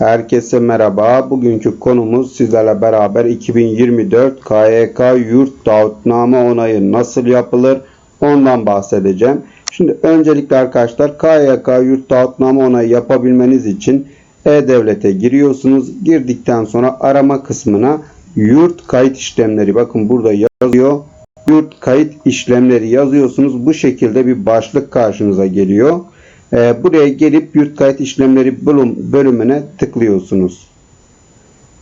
Herkese merhaba. Bugünkü konumuz sizlerle beraber 2024 KYK yurt dağıtname onayı nasıl yapılır ondan bahsedeceğim. Şimdi öncelikle arkadaşlar KYK yurt dağıtname onayı yapabilmeniz için E-Devlet'e giriyorsunuz. Girdikten sonra arama kısmına yurt kayıt işlemleri bakın burada yazıyor. Yurt kayıt işlemleri yazıyorsunuz. Bu şekilde bir başlık karşınıza geliyor. Ee, buraya gelip yurt kayıt işlemleri bölüm, bölümüne tıklıyorsunuz.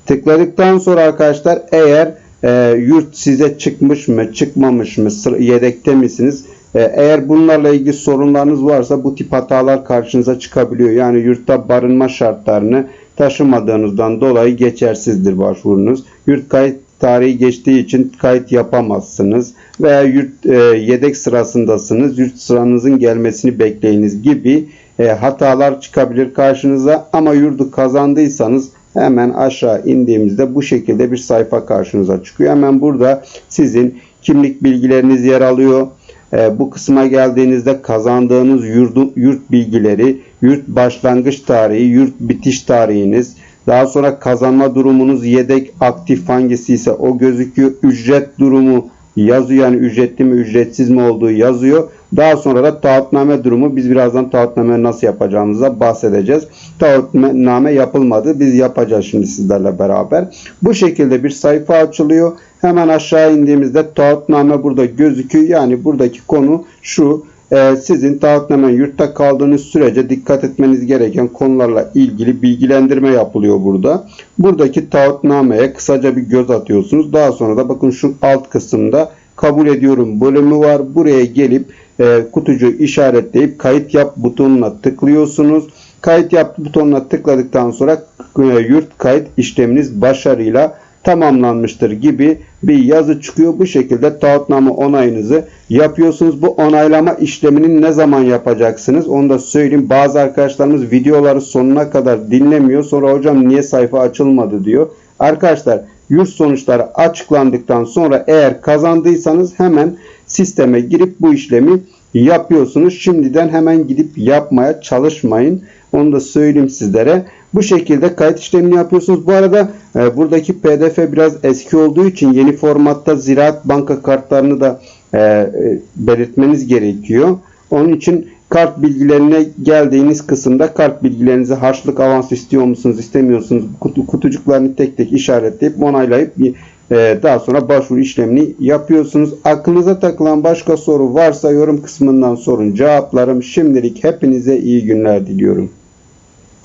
Tıkladıktan sonra arkadaşlar eğer e, yurt size çıkmış mı çıkmamış mı yedekte misiniz? E, eğer bunlarla ilgili sorunlarınız varsa bu tip hatalar karşınıza çıkabiliyor. Yani yurtta barınma şartlarını taşımadığınızdan dolayı geçersizdir başvurunuz. Yurt kayıt tarihi geçtiği için kayıt yapamazsınız veya yurt e, yedek sırasındasınız. Yurt sıranızın gelmesini bekleyiniz gibi e, hatalar çıkabilir karşınıza ama yurdu kazandıysanız hemen aşağı indiğimizde bu şekilde bir sayfa karşınıza çıkıyor. Hemen burada sizin kimlik bilgileriniz yer alıyor. E, bu kısma geldiğinizde kazandığınız yurdu, yurt bilgileri, yurt başlangıç tarihi, yurt bitiş tarihiniz, daha sonra kazanma durumunuz yedek aktif hangisi ise o gözüküyor. Ücret durumu yazıyor yani ücretli mi ücretsiz mi olduğu yazıyor. Daha sonra da taahhütname durumu biz birazdan taahhütname nasıl yapacağımıza bahsedeceğiz. Taahhütname yapılmadı. Biz yapacağız şimdi sizlerle beraber. Bu şekilde bir sayfa açılıyor. Hemen aşağı indiğimizde taahhütname burada gözüküyor. Yani buradaki konu şu. Ee, sizin taahhütname yurtta kaldığınız sürece dikkat etmeniz gereken konularla ilgili bilgilendirme yapılıyor burada. Buradaki taahhütnameye kısaca bir göz atıyorsunuz. Daha sonra da bakın şu alt kısımda kabul ediyorum bölümü var. Buraya gelip e, kutucuğu işaretleyip kayıt yap butonuna tıklıyorsunuz. Kayıt yap butonuna tıkladıktan sonra e, yurt kayıt işleminiz başarıyla tamamlanmıştır gibi bir yazı çıkıyor. Bu şekilde taahhütname onayınızı yapıyorsunuz. Bu onaylama işlemini ne zaman yapacaksınız? Onu da söyleyeyim. Bazı arkadaşlarımız videoları sonuna kadar dinlemiyor. Sonra hocam niye sayfa açılmadı diyor. Arkadaşlar yurt sonuçları açıklandıktan sonra eğer kazandıysanız hemen sisteme girip bu işlemi yapıyorsunuz. Şimdiden hemen gidip yapmaya çalışmayın. Onu da söyleyeyim sizlere. Bu şekilde kayıt işlemini yapıyorsunuz. Bu arada e, buradaki pdf biraz eski olduğu için yeni formatta Ziraat Banka kartlarını da e, e, belirtmeniz gerekiyor. Onun için kart bilgilerine geldiğiniz kısımda kart bilgilerinizi harçlık avans istiyor musunuz istemiyorsunuz kutu, kutucuklarını tek tek işaretleyip onaylayıp daha sonra başvuru işlemini yapıyorsunuz. Aklınıza takılan başka soru varsa yorum kısmından sorun cevaplarım. Şimdilik hepinize iyi günler diliyorum.